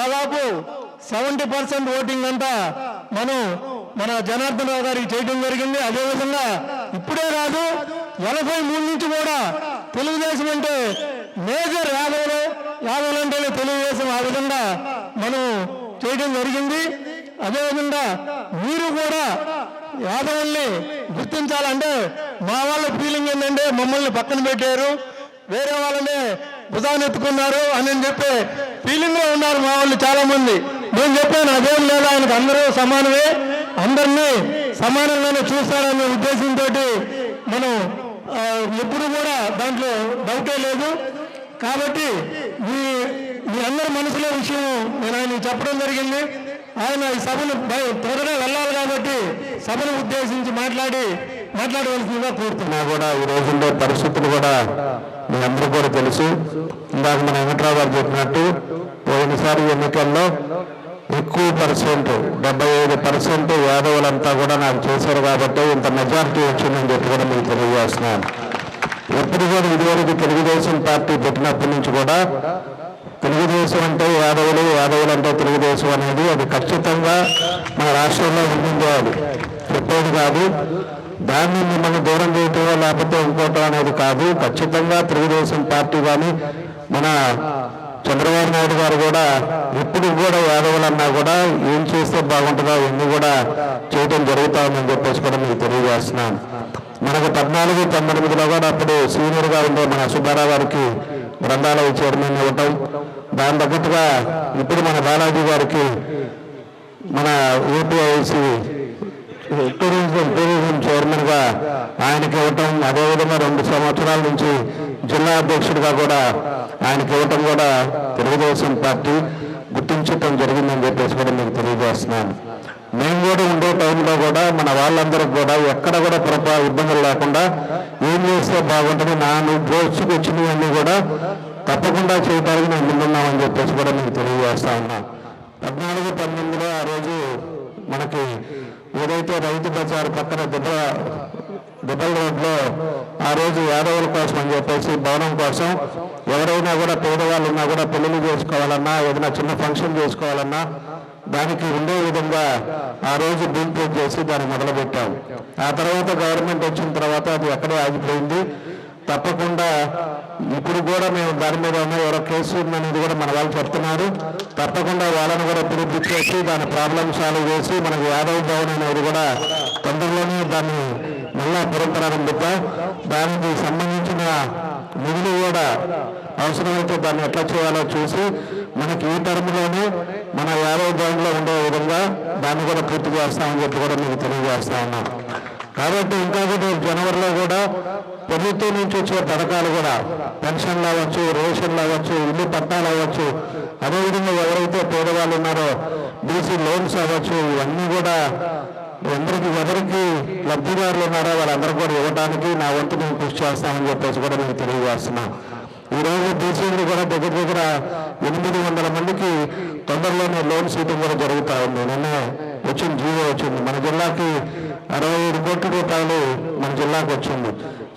దాదాపు seventy percent voting అంతా మనం మన జనార్దన్ రావు గారికి చేయడం జరిగింది. అదేవిధంగా ఇప్పుడే కాదు ఎనభై మూడు నుంచి కూడా తెలుగుదేశం అంటే మేజర్ యాదవులు యాదవులు అంటే తెలుగుదేశం ఆ విధంగా మనం చేయడం జరిగింది. అదేవిధంగా మీరు కూడా యాదవుల్ని గుర్తించాలంటే మా వాళ్ళ ఫీలింగ్ ఏంటంటే మమ్మల్ని పక్కన పెట్టారు. వేరే వాళ్ళనే భుజాన్ని ఎత్తుకున్నారు అని చెప్పి ఫీలింగ్లో ఉన్నారు మా వాళ్ళు చాలా మంది నేను చెప్పాను అదేం లేదు? ఆయనకు అందరూ సమానమే. అందరినీ సమానంగానే చూస్తారనే ఉద్దేశంతో మనం ఎప్పుడు కూడా దాంట్లో డౌటే లేదు. కాబట్టి మీ మీ అందరి మనసులో విషయం నేను ఆయన చెప్పడం జరిగింది. ఆయన ఈ సభను త్వరగా వెళ్ళాలి కాబట్టి సభను ఉద్దేశించి మాట్లాడి మాట్లాడవలసిందిగా కోరుతున్నా కూడా ఈ రోజుల్లో పరిస్థితులు కూడా మీ అందరూ కూడా తెలుసు. ఇందాక మన వెంకట్రావు గారు చెప్పినట్టు పోయినసారి ఎన్నికల్లో ఎక్కువ పర్సెంట్ డెబ్బై ఐదు పర్సెంట్ యాదవులంతా కూడా నాకు చేశారు కాబట్టి ఇంత మెజారిటీ వచ్చిందని చెప్పి కూడా మీకు తెలియజేస్తున్నాను. ఎప్పుడు కూడా ఇదివరకు తెలుగుదేశం పార్టీ పెట్టినప్పటి నుంచి కూడా తెలుగుదేశం అంటే యాదవులు యాదవులు అంటే తెలుగుదేశం అనేది అది ఖచ్చితంగా మన రాష్ట్రంలో ఉండిందే అది. చెప్పేది కాదు. దాన్ని మిమ్మల్ని దూరం చేయటమో లేకపోతే ఇంకోటం అనేది కాదు. ఖచ్చితంగా తెలుగుదేశం పార్టీ కానీ మన చంద్రబాబు నాయుడు గారు కూడా ఇప్పుడు కూడా యాదవులన్నా కూడా ఏం చేస్తే బాగుంటుందో ఇవన్నీ కూడా చేయడం జరుగుతా ఉందని చెప్పేసి కూడా మీకు తెలియజేస్తున్నాను. మనకు పద్నాలుగు పంతొమ్మిదిలో కూడా అప్పుడు సీనియర్గా ఉండే మన సుబ్బారావు గారికి గ్రంథాలయ చైర్మన్ ఇవ్వటం దాని తగ్గట్టుగా ఇప్పుడు మన బాలాజీ గారికి మన ఏపీఐసి అధ్యక్షుడిగా ఆయనకి ఇవ్వటం అదేవిధంగా రెండు సంవత్సరాల నుంచి జిల్లా అధ్యక్షుడిగా కూడా ఆయనకి ఇవ్వటం కూడా తెలుగుదేశం పార్టీ గుర్తించటం జరిగిందని చెప్పేసి కూడా మీకు తెలియజేస్తున్నాను. మేము కూడా ఉండే టైంలో కూడా మన వాళ్ళందరికి కూడా ఎక్కడ కూడా పొరపా ఇబ్బందులు లేకుండా ఏం చేస్తే బాగుంటుంది నా దోచుకు వచ్చినవన్నీ కూడా తప్పకుండా చేయడానికి మేము ముందున్నామని చెప్పేసి కూడా మీకు తెలియజేస్తా ఉన్నాం. పద్నాలుగు పంతొమ్మిదిలో ఆ రోజు మనకి ఏదైతే రైతు బజార్ పక్కన దెబ్బ దెబ్బల రోడ్లో ఆ రోజు యాదవుల కోసం అని చెప్పేసి భవనం కోసం ఎవరైనా కూడా పేదవాళ్ళు ఉన్నా కూడా పెళ్ళిళ్ళు చేసుకోవాలన్నా ఏదైనా చిన్న ఫంక్షన్ చేసుకోవాలన్నా దానికి ఉండే విధంగా ఆ రోజు బిల్ పే చేసి దాన్ని మొదలుపెట్టాం. ఆ తర్వాత గవర్నమెంట్ వచ్చిన తర్వాత అది ఎక్కడే ఆగిపోయింది. తప్పకుండా ఇప్పుడు కూడా మేము దాని మీద ఉన్న ఎవరో కేసు ఉందనేది కూడా మన వాళ్ళు చెప్తున్నారు. తప్పకుండా వాళ్ళని కూడా పిలిపించేసి దాని ప్రాబ్లం సాల్వ్ చేసి మనకు యాదవ్ భవన్ అనేది కూడా తొందరలోనే దాన్ని మళ్ళా పునఃప్రారంభిద్దాం. దానికి సంబంధించిన నిధులు కూడా అవసరమైతే దాన్ని ఎట్లా చేయాలో చూసి మనకి ఈ టర్మ్లోనే మన యాదవ్ భవన్లో ఉండే విధంగా దాన్ని కూడా పూర్తి చేస్తామని చెప్పి కూడా మీకు తెలియజేస్తా ఉన్నాం. కాబట్టి ఇంకా కూడా జనవరిలో కూడా ప్రభుత్వం నుంచి వచ్చే పథకాలు కూడా పెన్షన్లు అవ్వచ్చు రేషన్లు అవ్వచ్చు ఇల్లు పట్టాలు అవ్వచ్చు. అదేవిధంగా ఎవరైతే పేదవాళ్ళు ఉన్నారో బీసీ లోన్స్ అవ్వచ్చు ఇవన్నీ కూడా అందరికి ఎవరికి లబ్ధిదారులు ఉన్నారో వాళ్ళందరూ కూడా ఇవ్వడానికి నా వంతు నేను కృషి చేస్తామని చెప్పేసి కూడా నేను తెలియజేస్తున్నా. ఈ రోజు బీసీలు కూడా దగ్గర దగ్గర ఎనిమిది వందల మందికి తొందరలోనే లోన్స్ ఇవ్వడం కూడా జరుగుతూ ఉంది. నిన్న వచ్చింది జీవో వచ్చింది. మన జిల్లాకి అరవై ఏడు కోట్ల రూపాయలు మన జిల్లాకు వచ్చింది.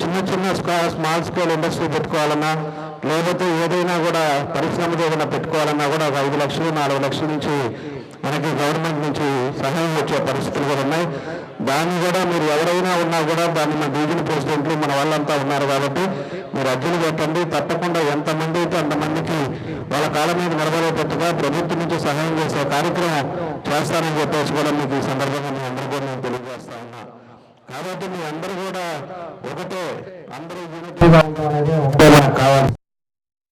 చిన్న చిన్న స్కా- స్మాల్ స్కేల్ ఇండస్ట్రీ పెట్టుకోవాలన్నా లేకపోతే ఏదైనా కూడా పరిశ్రమ ఏదైనా పెట్టుకోవాలన్నా కూడా ఒక ఐదు లక్షలు నాలుగు లక్షల నుంచి మనకి గవర్నమెంట్ నుంచి సహాయం వచ్చే పరిస్థితులు కూడా ఉన్నాయి. దాన్ని కూడా మీరు ఎవరైనా ఉన్నా కూడా దాన్ని మన డివిజన్ ప్రెసిడెంట్లు మన వాళ్ళంతా ఉన్నారు కాబట్టి మీరు అర్జీలు పెట్టండి. తప్పకుండా ఎంతమంది అయితే అంతమందికి వాళ్ళ కాలం మీద నిలబడేటట్టుగా ప్రభుత్వం నుంచి సహాయం చేసే కార్యక్రమం చేస్తానని చెప్పేసి కూడా మీకు ఈ సందర్భంగా మీ అందరూ కూడా నేను తెలియజేస్తాను. కాబట్టి మీ అందరూ కూడా ఒకటే అందరూ యూనిటీగా ఉండడం అనేది ఒకటే మనకు కావాలి.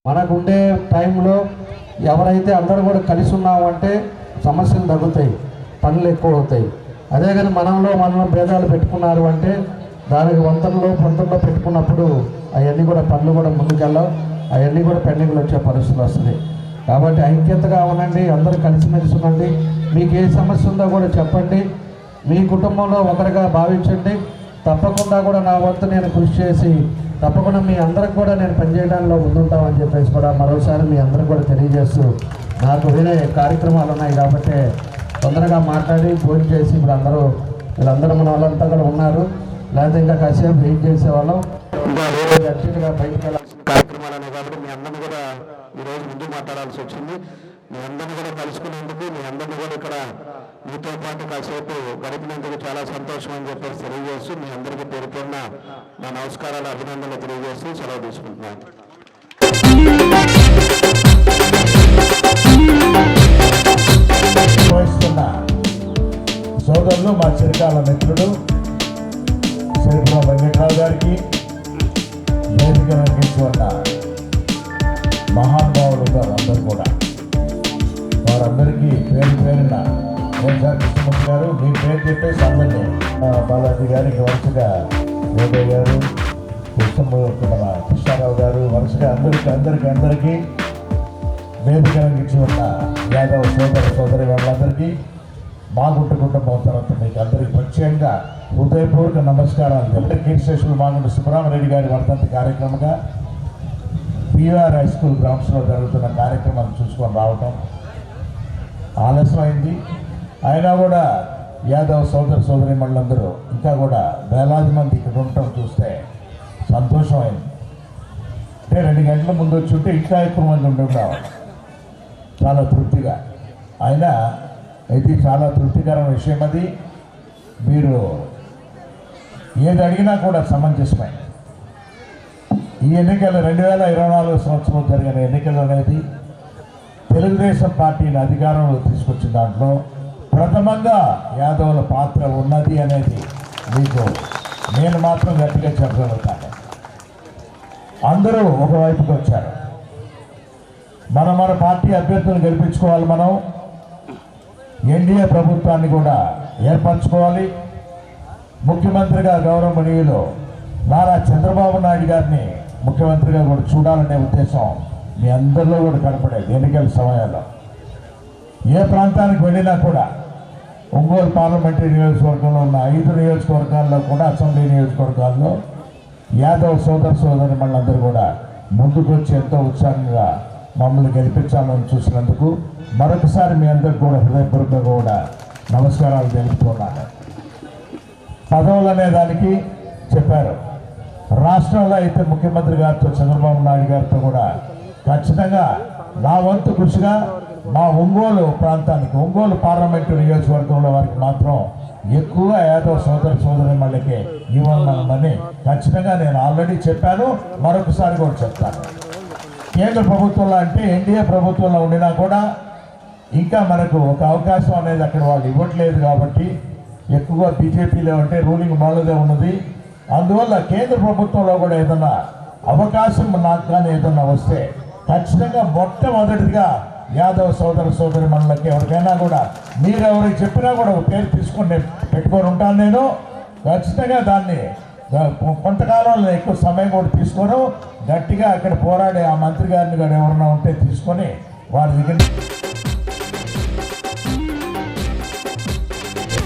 మనకుండే టైంలో ఎవరైతే అందరూ కూడా కలిసి ఉన్నామంటే సమస్యలు తగ్గుతాయి పనులు ఎక్కువ అవుతాయి. అదే కానీ మనంలో మనం భేదాలు పెట్టుకున్నారు అంటే దానికి వంతనలో పొంతనలో పెట్టుకున్నప్పుడు అవన్నీ కూడా పనులు కూడా ముందుకెళ్ళవు అవన్నీ కూడా పెండింగ్లు వచ్చే పరిస్థితులు వస్తున్నాయి కాబట్టి ఐక్యతగా ఉండండి అందరూ కలిసిమెలిసి ఉండండి. మీకు ఏ సమస్య ఉందో కూడా చెప్పండి. మీ కుటుంబంలో ఒకరిగా భావించండి. తప్పకుండా కూడా నా వంతు నేను కృషి చేసి తప్పకుండా మీ అందరికి కూడా నేను పనిచేయడంలో ముందుంటామని చెప్పేసి కూడా మరోసారి మీ అందరికి కూడా తెలియజేస్తూ నాకు వేరే కార్యక్రమాలు ఉన్నాయి కాబట్టి తొందరగా మాట్లాడి ఫోన్ చేసి ఇప్పుడు అందరూ వీళ్ళందరూ మన వాళ్ళంతా కూడా ఉన్నారు. లేకపోతే ఇంకా కాసేపు వెయిట్ చేసేవాళ్ళం. ఇంకా వేరే అర్జెంటుగా బయటకు కార్యక్రమాలు కాబట్టి మీ అందరిని కూడా ఈరోజు ముందు మాట్లాడాల్సి వచ్చింది. మీ అందరిని కూడా కలుసుకునేందుకు మీ అందరిని కూడా ఇక్కడ మీతో పాటు కాసేపు గడిపినందుకు చాలా సంతోషం అని చెప్పేసి తెలియజేస్తూ మీ అందరికీ పేరు పేరున నా నమస్కారాలు అభినందనలు తెలియజేస్తూ సెలవు తీసుకుంటున్నాను. సోదరులు మా చిరకాల మిత్రుడు శ్రీపురం వెంకట్రావు గారికి వేదిక రంగించుకున్న మహానుభావులు గారు అందరూ కూడా. వారందరికీ పేరు పేరున సార్ కృష్ణమూర్తి గారు మీ పేరు చెప్పేసి అందరినీ బాలాజీ గారికి వరుసగా వేదయ్య గారు కృష్ణమూర్తి మన కృష్ణారావు గారు వరుసగా అందరికీ అందరికీ అందరికీ వేదిక ఇచ్చి ఉన్న యాదవ సోదర సోదరి వాళ్ళందరికీ మాగుంట కుటుంబం తర్వాత మీకు అందరికీ ప్రత్యేకంగా హృదయపూర్వక నమస్కారాలు తెలుపు కీర్తిశేషులు మాగుంట సుబ్రహ్మరెడ్డి గారి వర్ధంతి కార్యక్రమంగా పిఆర్ హై స్కూల్ గ్రౌండ్స్లో జరుగుతున్న కార్యక్రమాన్ని చూసుకొని రావటం ఆలస్యమైంది. అయినా కూడా యాదవ్ సోదర సోదరి మళ్ళందరూ ఇంకా కూడా వేలాది మంది ఇక్కడ ఉండటం చూస్తే సంతోషమైంది. అంటే రెండు గంటల ముందు వచ్చి ఉంటే ఇంకా ఎక్కువ మంది ఉండేవాళ్ళు. చాలా తృప్తిగా. అయినా ఇది చాలా తృప్తికరమైన విషయం అది. మీరు ఏది అడిగినా కూడా సమంజసమే ఈ ఎన్నికలు రెండు వేల ఇరవై నాలుగు సంవత్సరం జరిగిన ఎన్నికలు అనేది తెలుగుదేశం పార్టీని అధికారంలో తీసుకొచ్చిన దాంట్లో ప్రథమంగా యాదవుల పాత్ర ఉన్నది అనేది మీకు నేను మాత్రం గట్టిగా చెప్పగలుగుతాను. అందరూ ఒకవైపుకి వచ్చారు. మనం మన పార్టీ అభ్యర్థులను గెలిపించుకోవాలి మనం. ఎన్డీఏ ప్రభుత్వాన్ని కూడా ఏర్పరచుకోవాలి. ముఖ్యమంత్రిగా గౌరవనీయులు నారా చంద్రబాబు నాయుడు గారిని ముఖ్యమంత్రిగా కూడా చూడాలనే ఉద్దేశం మీ అందరిలో కూడా కనపడేది ఎన్నికల సమయంలో. ఏ ప్రాంతానికి వెళ్ళినా కూడా ఒంగోలు పార్లమెంటరీ నియోజకవర్గంలో ఉన్న ఐదు నియోజకవర్గాల్లో కూడా అసెంబ్లీ నియోజకవర్గాల్లో యాదవ్ సోదర సోదరి మళ్ళందరూ కూడా ముందుకొచ్చి ఎంతో ఉత్సాహంగా మమ్మల్ని గెలిపించాలని చూసినందుకు మరొకసారి మీ అందరికి కూడా హృదయపూర్వకంగా కూడా నమస్కారాలు తెలుపుతున్నాను. పదవులు అనే దానికి చెప్పారు. రాష్ట్రంలో అయితే ముఖ్యమంత్రి గారితో చంద్రబాబు నాయుడు గారితో కూడా ఖచ్చితంగా నా వంతు కృషిగా మా ఒంగోలు ప్రాంతానికి ఒంగోలు పార్లమెంటు నియోజకవర్గంలో వారికి మాత్రం ఎక్కువ ఏదో సోదర సోదరి మళ్ళీకి ఇవ్వాలని ఖచ్చితంగా నేను ఆల్రెడీ చెప్పాను. మరొకసారి కూడా చెప్తాను. కేంద్ర ప్రభుత్వంలో అంటే ఎన్డీఏ ప్రభుత్వంలో ఉండినా కూడా ఇంకా మనకు ఒక అవకాశం అనేది అక్కడ వాళ్ళు ఇవ్వట్లేదు కాబట్టి ఎక్కువగా బీజేపీలో ఉంటే రూలింగ్ వాళ్ళదే ఉన్నది. అందువల్ల కేంద్ర ప్రభుత్వంలో కూడా ఏదన్నా అవకాశం నాకు కానీ ఏదన్నా వస్తే ఖచ్చితంగా మొట్టమొదటిగా యాదవ్ సోదర సోదరి మనలకి ఎవరికైనా కూడా మీరు ఎవరికి చెప్పినా కూడా ఒక పేరు తీసుకుని పెట్టుకొని ఉంటాను నేను. ఖచ్చితంగా దాన్ని కొంతకాలంలో ఎక్కువ సమయం కూడా తీసుకోను. గట్టిగా అక్కడ పోరాడే ఆ మంత్రి గారిని కూడా ఎవరన్నా ఉంటే తీసుకొని వారి దగ్గర